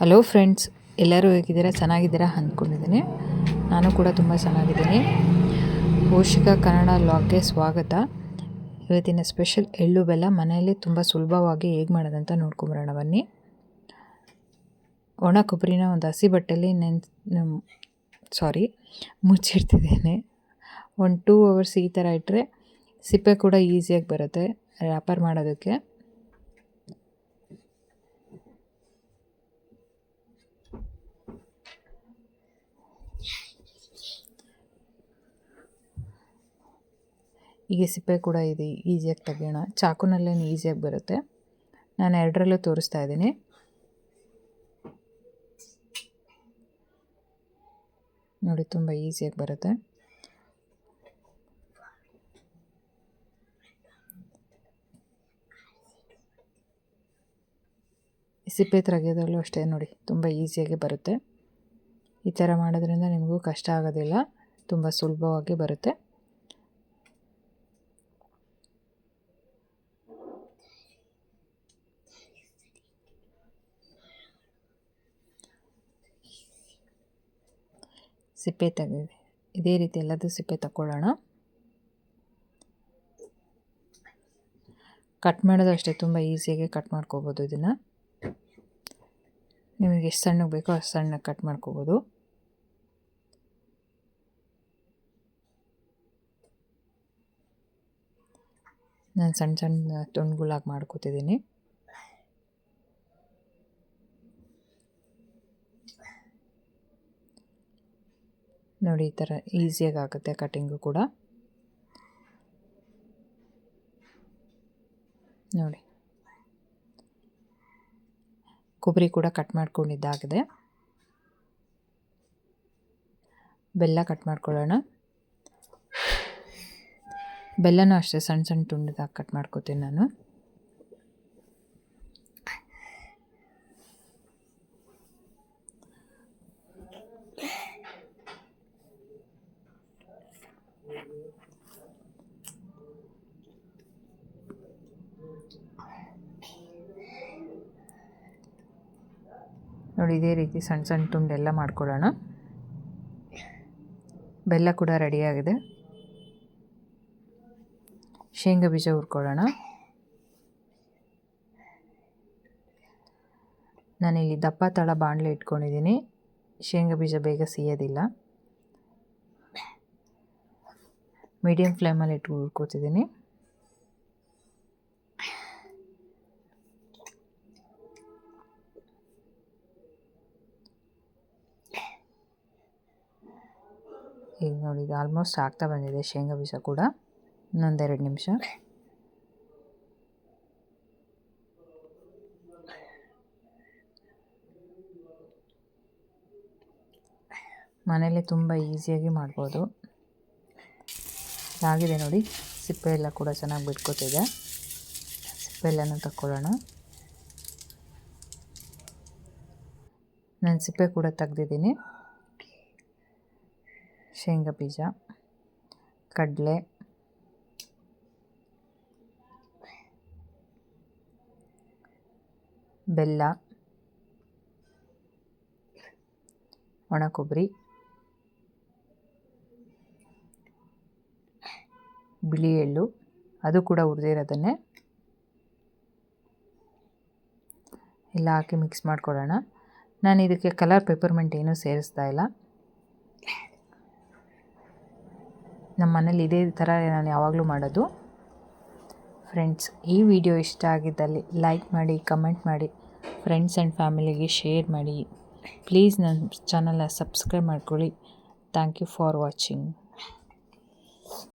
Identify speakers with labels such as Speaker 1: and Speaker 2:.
Speaker 1: Hello friends ಎಲ್ಲರೂ ಹೇಗಿದ್ದೀರಾ? ಚೆನ್ನಾಗಿದ್ದೀರಾ ಅಂದ್ಕೊಂಡಿದ್ದೀನಿ. ನಾನು ಕೂಡ ತುಂಬ ಚೆನ್ನಾಗಿದ್ದೀನಿ. ಪೋಷಕ ಕನ್ನಡ ಲಾಗ್ಗೆ ಸ್ವಾಗತ. ಇವತ್ತಿನ ಸ್ಪೆಷಲ್ ಎಳ್ಳು ಬೆಲ್ಲ ಮನೆಯಲ್ಲಿ ತುಂಬ ಸುಲಭವಾಗಿ ಹೇಗೆ ಮಾಡೋದಂತ ನೋಡ್ಕೊಂಬರೋಣ ಬನ್ನಿ. ಒಣ ಕೊಬ್ಬರಿನ ಒಂದು ಹಸಿ ಬಟ್ಟೆಯಲ್ಲಿ ನೆನ್ ಸಾರಿ ಮುಚ್ಚಿಡ್ತಿದ್ದೇನೆ. ಒಂದು ಟೂ ಅವರ್ಸ್ ಈ ಥರ ಇಟ್ಟರೆ ಸಿಪ್ಪೆ ಕೂಡ ಈಸಿಯಾಗಿ ಬರುತ್ತೆ ರ್ಯಾಪರ್ ಮಾಡೋದಕ್ಕೆ. ಹೀಗೆ ಸಿಪ್ಪೆ ಕೂಡ ಇದೆ, ಈಸಿಯಾಗಿ ತೆಗೆಯೋಣ. ಚಾಕುನಲ್ಲೇ ಈಸಿಯಾಗಿ ಬರುತ್ತೆ. ನಾನು ಎರಡರಲ್ಲೂ ತೋರಿಸ್ತಾ ಇದ್ದೀನಿ. ನೋಡಿ, ತುಂಬ ಈಸಿಯಾಗಿ ಬರುತ್ತೆ. ಸಿಪ್ಪೆ ತೆಗೆಯೋದ್ರಲ್ಲೂ ಅಷ್ಟೇ, ನೋಡಿ, ತುಂಬ ಈಸಿಯಾಗಿ ಬರುತ್ತೆ. ಈ ಥರ ಮಾಡೋದ್ರಿಂದ ನಿಮಗೂ ಕಷ್ಟ ಆಗೋದಿಲ್ಲ. ತುಂಬ ಸುಲಭವಾಗಿ ಬರುತ್ತೆ. ಸಿಪ್ಪೆ ತೆಗೆದು ಇದೇ ರೀತಿ ಎಲ್ಲದೂ ಸಿಪ್ಪೆ ತಗೊಳ್ಳೋಣ ಕಟ್ ಮಾಡೋದು ಅಷ್ಟೇ, ತುಂಬ ಈಸಿಯಾಗಿ ಕಟ್ ಮಾಡ್ಕೋಬೋದು ಇದನ್ನು. ನಿಮಗೆ ಎಷ್ಟು ಸಣ್ಣಗೆ ಬೇಕೋ ಅಷ್ಟು ಸಣ್ಣಗೆ ಕಟ್ ಮಾಡ್ಕೋಬೋದು. ನಾನು ಸಣ್ಣ ಸಣ್ಣ ತುಂಡುಗಳಾಗಿ ಮಾಡ್ಕೋತಿದ್ದೀನಿ. ನೋಡಿ, ಈ ಥರ ಈಸಿಯಾಗಿ ಆಗುತ್ತೆ ಕಟಿಂಗು ಕೂಡ. ನೋಡಿ. ಕೊಬ್ಬರಿ ಕೂಡ ಕಟ್ ಮಾಡ್ಕೊಂಡಿದ್ದಾಗಿದೆ. ಬೆಲ್ಲ ಕಟ್ ಮಾಡ್ಕೊಳ್ಳೋಣ. ಬೆಲ್ಲನೂ ಅಷ್ಟೇ, ಸಣ್ಣ ಸಣ್ಣ ತುಂಡಿದಾಗ ಕಟ್ ಮಾಡ್ಕೋತೀನಿ ನಾನು. ನೋಡಿ, ಇದೇ ರೀತಿ ಸಣ್ಣ ಸಣ್ಣ ತುಂಡೆಲ್ಲ ಮಾಡ್ಕೊಳ್ಳೋಣ. ಬೆಲ್ಲ ಕೂಡ ರೆಡಿಯಾಗಿದೆ ಶೇಂಗಾ ಬೀಜ ಹುರ್ಕೊಳ್ಳೋಣ. ನಾನಿಲ್ಲಿ ದಪ್ಪ ತಳ ಬಾಣಲೆ ಇಟ್ಕೊಂಡಿದ್ದೀನಿ. ಶೇಂಗಾ ಬೀಜ ಬೇಗ ಸಿಯೋದಿಲ್ಲ. ಮೀಡಿಯಮ್ ಫ್ಲೇಮಲ್ಲಿ ಇಟ್ಟು ಹುರ್ಕೋತಿದ್ದೀನಿ. ಈಗ ನೋಡಿ, ಇದು ಆಲ್ಮೋಸ್ಟ್ ಆಗ್ತಾ ಬಂದಿದೆ, ಶೇಂಗಾ ಬೀಜ ಕೂಡ. ಇನ್ನೊಂದೆರಡು ನಿಮಿಷ. ಮನೇಲಿ ತುಂಬ ಈಸಿಯಾಗಿ ಮಾಡ್ಬೋದು. ಆಗಿದೆ ನೋಡಿ. ಸಿಪ್ಪೆ ಎಲ್ಲ ಕೂಡ ಚೆನ್ನಾಗಿ ಬಿಟ್ಕೋತಿದೆ. ಸಿಪ್ಪೆ ಎಲ್ಲನೂ ತಕ್ಕೊಳ್ಳೋಣ. ನಾನು ಸಿಪ್ಪೆ ಕೂಡ ತೆಗ್ದಿದ್ದೀನಿ. ಶೇಂಗಾ ಬೀಜ, ಕಡಲೆ, ಬೆಲ್ಲ, ಒಣ ಕೊಬ್ಬರಿ. ಬಿಳಿ ಎಳ್ಳು ಅದು ಕೂಡ ಹುರಿದಿರೋದನ್ನೇ ಎಲ್ಲ ಹಾಕಿ ಮಿಕ್ಸ್ ಮಾಡ್ಕೊಳ್ಳೋಣ. ನಾನು ಇದಕ್ಕೆ ಕಲರ್ ಪೆಪರ್ಮೆಂಟ್ ಏನೂ ಸೇರಿಸ್ತಾ ಇಲ್ಲ. ನಮ್ಮ ಮನೇಲಿ ಇದೇ ಥರ ನಾನು ಯಾವಾಗಲೂ ಮಾಡೋದು. ಫ್ರೆಂಡ್ಸ್, ಈ ವಿಡಿಯೋ ಇಷ್ಟ ಆಗಿದ್ದಲ್ಲಿ ಲೈಕ್ ಮಾಡಿ, ಕಮೆಂಟ್ ಮಾಡಿ, ಫ್ರೆಂಡ್ಸ್ ಆ್ಯಂಡ್ ಫ್ಯಾಮಿಲಿಗೆ ಶೇರ್ ಮಾಡಿ. ಪ್ಲೀಸ್ ನನ್ನ ಚಾನಲ್ನ ಸಬ್ಸ್ಕ್ರೈಬ್ ಮಾಡ್ಕೊಳ್ಳಿ. Thank you for watching.